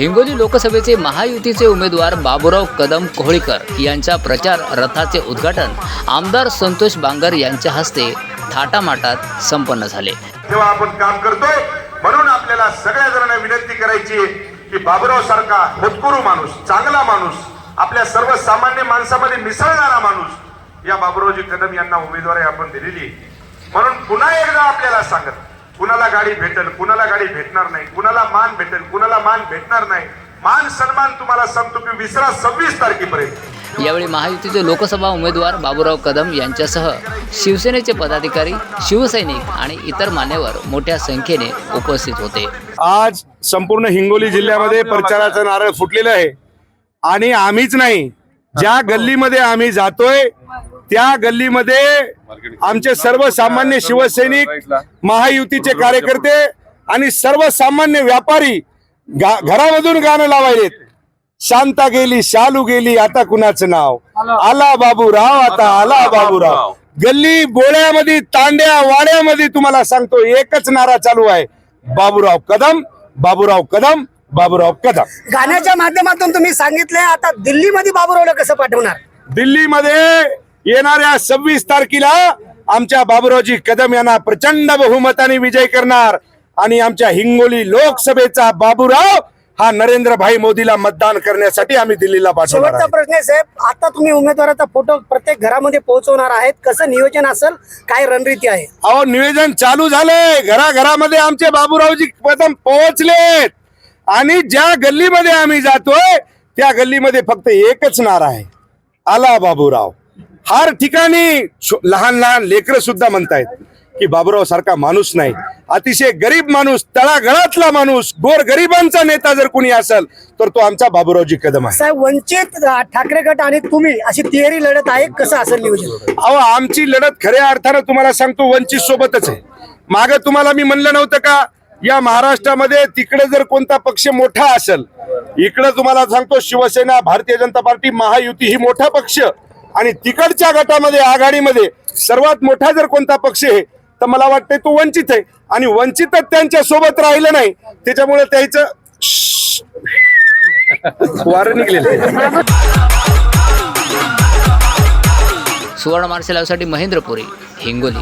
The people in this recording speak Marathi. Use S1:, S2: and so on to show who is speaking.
S1: हिंगोली लोकसभेचे महायुतीचे उमेदवार बाबुराव कदम कोहळीकर यांच्या प्रचार रथाचे उद्घाटन आमदार संतोष बांगर यांच्या हस्ते थाटामाटात संपन्न झाले.
S2: तेव्हा आपण काम करतोय म्हणून आपल्याला सगळ्या जणांना विनंती करायची आहे की बाबुराव सारखा होतकुरू माणूस चांगला माणूस आपल्या सर्वसामान्य माणसामध्ये मिसळणारा माणूस या बाबुरावजी कदम यांना उमेदवारी आपण दिलेली म्हणून पुन्हा एकदा आपल्याला सांगत कुणाला गाडी भेटेल कुणाला गाडी भेटणार नाही कुणाला मान भेटेल कुणाला मान भेटणार नाही. मान सन्मान तुम्हाला सांगतो की विसरा सव्वीस तारखेपर्यंत.
S1: यावेळी महायुतीचे लोकसभा उमेदवार बाबुराव कदम यांच्यासह शिवसेनेचे पदाधिकारी शिवसैनिक आणि इतर मान्यवर मोठ्या संख्येने उपस्थित होते.
S3: आज संपूर्ण हिंगोली जिल्ह्यामध्ये प्रचाराचं नारळ फुटलेलं आहे. आणि आम्हीच नाही ज्या गल्लीमध्ये आम्ही जातोय त्या गल्लीमध्ये आमचे सर्वसामान्य शिवसैनिक महायुतीचे कार्यकर्ते आणि सर्वसामान्य व्यापारी घरामधून गाणं लावायलेत. शांता गेली शालू गेली आता कुणाचं नाव? आला बाबूराव आता आला बाबूराव. गल्ली बोळ्यामध्ये तांड्या वाड्यामध्ये तुम्हाला सांगतो एकच नारा चालू आहे. बाबूराव कदम बाबूराव कदम बाबूराव कदम.
S4: गाण्याच्या माध्यमातून तुम्ही सांगितले आता दिल्लीमध्ये बाबुरावला कसं पाठवणार?
S3: दिल्लीमध्ये येणाऱ्या सव्वीस तारखेला आमच्या बाबूरावजी कदम यांना प्रचंड बहुमताने विजय करणार. आणि आमच्या हिंगोली लोकसभेचा बाबूराव हा नरेंद्रभाई मोदीला मतदान करण्यासाठी आम्ही दिल्लीला पाठवणार
S4: शेवटचा
S3: आहे.
S4: प्रश्न आहे साहेब आता तुम्ही उमेदवाराचा फोटो प्रत्येक घरामध्ये पोहोचवणार आहेत. कसं नियोजन असेल काय रणनीती आहे?
S3: अहो निवेदन चालू झालंय. घराघरामध्ये आमचे बाबूरावजी कदम पोहोचलेत. आणि ज्या गल्लीमध्ये आम्ही जातोय त्या गल्लीमध्ये फक्त एकच नारा आहे. आला बाबूराव. हर ठिकाणी लहान लहान लेकरं सुद्धा म्हणतायत की बाबूराव सारखा माणूस नाही. अतिशय गरीब माणूस तळागळातला माणूस गोर गरिबांचा नेता जर कोणी असेल तर तो आमचा बाबूरावजी कदम आहे.
S4: साहेब वंचित ठाकरे गट आणि तुम्ही अशी तिहेरी लढत आहे कसं असेल नियोजन?
S3: अहो आमची लढत खऱ्या अर्थानं तुम्हाला सांगतो वंचित सोबतच आहे. माग तुम्हाला मी म्हणलं नव्हतं का या महाराष्ट्रामध्ये तिकडे जर कोणता पक्ष मोठा असेल इकडे तुम्हाला सांगतो शिवसेना भारतीय जनता पार्टी महायुती ही मोठा पक्ष. आणि तिकडच्या गटामध्ये आघाडीमध्ये सर्वात मोठा जर कोणता पक्ष आहे तर मला वाटतंय तो वंचित आहे. आणि वंचितच त्यांच्यासोबत राहिलं नाही त्याच्यामुळे त्याच वारं निघलेलं आहे.
S1: सुवर्ण मार्शल महेंद्र महेंद्रपुरी हिंगोली.